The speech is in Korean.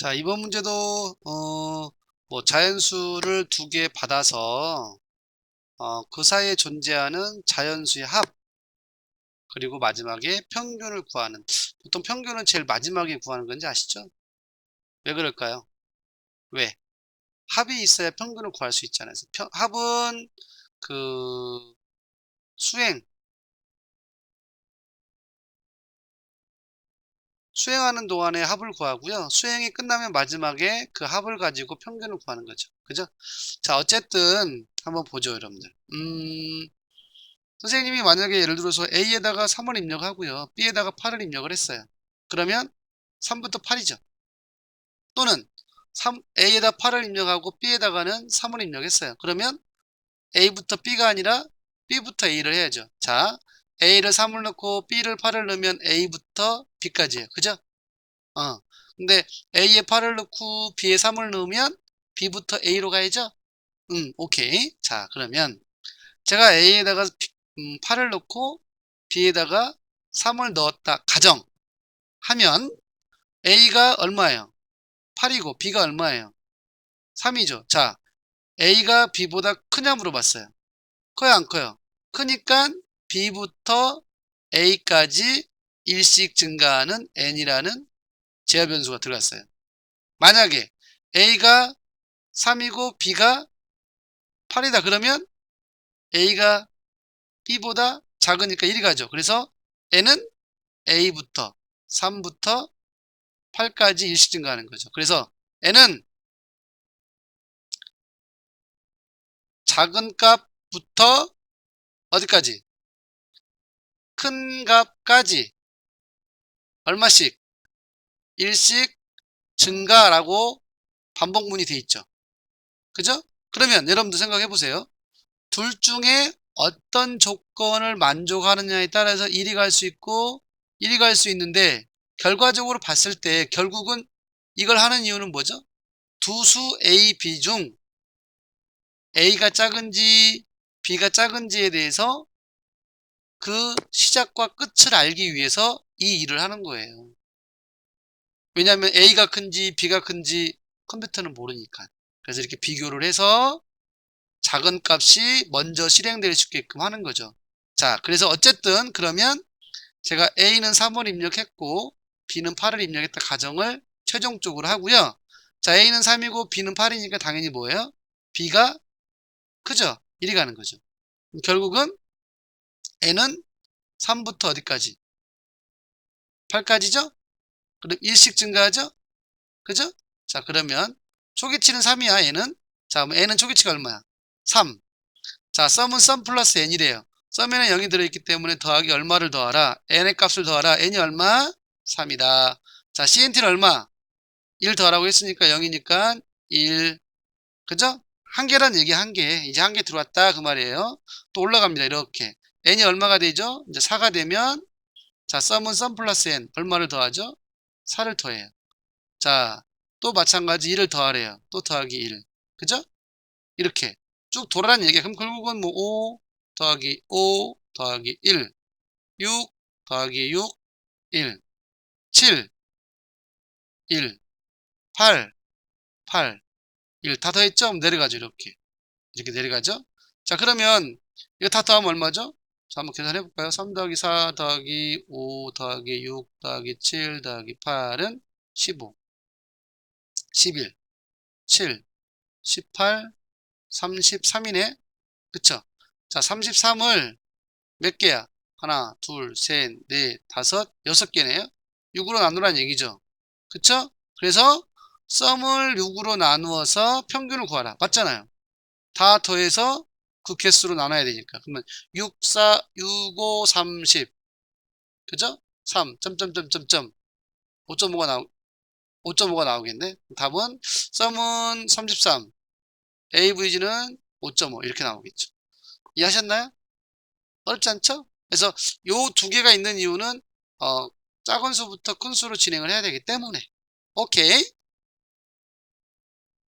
자, 이번 문제도, 어, 뭐, 자연수를 두 개 받아서, 어, 그 사이에 존재하는 자연수의 합, 그리고 마지막에 평균을 구하는, 보통 평균은 제일 마지막에 구하는 건지 아시죠? 왜 그럴까요? 왜? 합이 있어야 평균을 구할 수 있잖아요. 합은 그, 수행, 수행하는 동안에 합을 구하고요. 수행이 끝나면 마지막에 그 합을 가지고 평균을 구하는 거죠. 그죠? 자, 어쨌든 한번 보죠, 여러분들. 음, 선생님이 만약에 예를 들어서 A에다가 3을 입력하고요. B에다가 8을 입력을 했어요. 그러면 3부터 8이죠. 또는 3, A에다 8을 입력하고 B에다가는 3을 입력했어요. 그러면 A부터 B가 아니라 B부터 A를 해야죠. 자, A를 3을 넣고 B를 8을 넣으면 A부터 B까지예요. 그죠? 어. 근데 A에 8을 넣고 B에 3을 넣으면 B부터 A로 가야죠? 음, 오케이. 자, 그러면 제가 A에다가 음, 8을 넣고 B에다가 3을 넣었다. 가정. 하면 A가 얼마예요? 8이고 B가 얼마예요? 3이죠. 자, A가 B보다 크냐 물어봤어요. 커요, 안 커요? 크니까 B부터 A까지 일씩 증가하는 N이라는 제어 변수가 들어갔어요. 만약에 A가 3이고 B가 8이다 그러면 A가 B보다 작으니까 1이 가죠. 그래서 N은 A부터 3부터 8까지 일씩 증가하는 거죠. 그래서 N은 작은 값부터 어디까지? 큰 값까지 얼마씩? 일씩 증가라고 반복문이 돼 있죠. 그죠? 그러면 여러분들 생각해 보세요. 둘 중에 어떤 조건을 만족하느냐에 따라서 1이 갈 수 있고 1이 갈 수 있는데 결과적으로 봤을 때 결국은 이걸 하는 이유는 뭐죠? 두 수 A, B 중 A가 작은지 B가 작은지에 대해서 그 시작과 끝을 알기 위해서 이 일을 하는 거예요. 왜냐하면 A가 큰지 B가 큰지 컴퓨터는 모르니까. 그래서 이렇게 비교를 해서 작은 값이 먼저 실행될 수 있게끔 하는 거죠. 자, 그래서 어쨌든 그러면 제가 A는 3을 입력했고 B는 8을 입력했다 가정을 최종적으로 하고요. 자, A는 3이고 B는 8이니까 당연히 뭐예요? B가 크죠? 1이 가는 거죠. 결국은 N은 3부터 어디까지? 8까지죠? 그럼 1씩 증가하죠? 그죠? 자, 그러면 초기치는 3이야, N은. 자, 그럼 N은 초기치가 얼마야? 3. 자, 썸은 썸 플러스 N이래요. 썸에는 0이 들어있기 때문에 더하기 얼마를 더하라? N의 값을 더하라. N이 얼마? 3이다. 자, CNT는 얼마? 1 더하라고 했으니까 0이니까 1. 그죠? 한 개란 얘기 한 개. 이제 한 개 들어왔다. 그 말이에요. 또 올라갑니다. 이렇게. N이 얼마가 되죠? 이제 4가 되면 자, 썸은 썸 플러스 n 얼마를 더하죠? 4를 더해요. 자, 또 마찬가지 1을 더하래요. 또 더하기 1. 그죠? 이렇게 쭉 돌아라는 얘기야. 그럼 결국은 뭐 5 더하기 5 더하기 1 6 더하기 6 1 7 1 8 8 1 다 더했죠? 내려가죠. 이렇게 이렇게 내려가죠? 자 그러면 이거 다 더하면 얼마죠? 자, 한번 계산해 볼까요? 3 더하기 4 더하기 5 더하기 6 더하기 7 더하기 8은 15, 11, 7, 18, 33이네. 그쵸? 자, 33을 몇 개야? 하나, 둘, 셋, 넷, 다섯, 여섯 개네요. 6으로 나누란 얘기죠. 그쵸? 그래서 썸을 6으로 나누어서 평균을 구하라. 맞잖아요. 다 더해서 그 개수로 나눠야 되니까. 그러면 6, 4, 6, 5, 30. 그죠? 3, 점점점점점. 5.5가 나오, 5.5가 나오겠네. 답은 썸은 33. AVG는 5.5 이렇게 나오겠죠. 이해하셨나요? 어렵지 않죠? 그래서 요 두 개가 있는 이유는 어, 작은 수부터 큰 수로 진행을 해야 되기 때문에 오케이